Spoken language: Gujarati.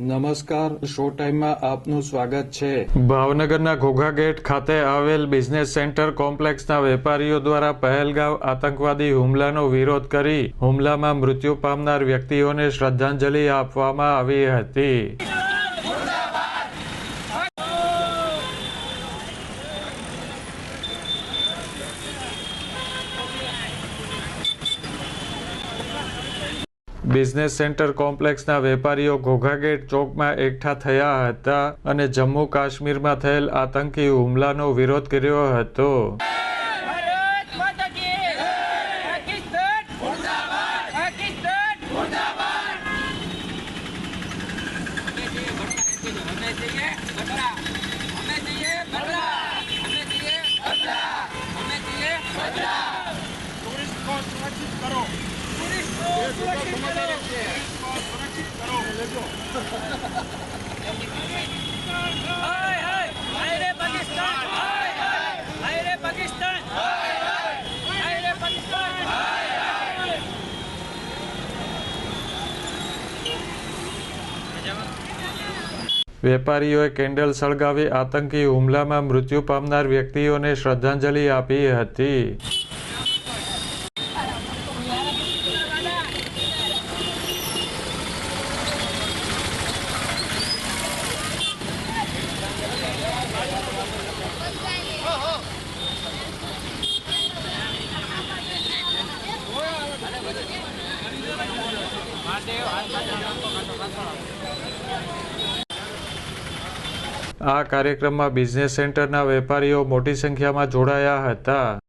નમસ્કાર, શો ટાઈમમાં આપનું સ્વાગત છે. ભાવનગરના ઘોઘા ગેટ ખાતે આવેલ બિઝનેસ સેન્ટર કોમ્પ્લેક્સના વેપારીઓ દ્વારા પહેલગાંવ આતંકવાદી હુમલાનો વિરોધ કરી હુમલામાં મૃત્યુ પામનાર વ્યક્તિઓને શ્રદ્ધાંજલિ આપવામાં આવી હતી. બિઝનેસ સેન્ટર કોમ્પ્લેક્સના વેપારીઓ ઘોઘાગેટ ચોકમાં એકઠા થયા હતા અને જમ્મુ કાશ્મીરમાં થયેલ આતંકી હુમલાનો વિરોધ કર્યો હતો ભારત વેપારીઓએ કેન્ડલ સળગાવી આતંકી હુમલામાં મૃત્યુ પામનાર વ્યક્તિઓને શ્રદ્ધાંજલિ આપી હતી. આ કાર્યક્રમમાં બિઝનેસ સેન્ટરના વેપારીઓ મોટી સંખ્યામાં જોડાયા હતા.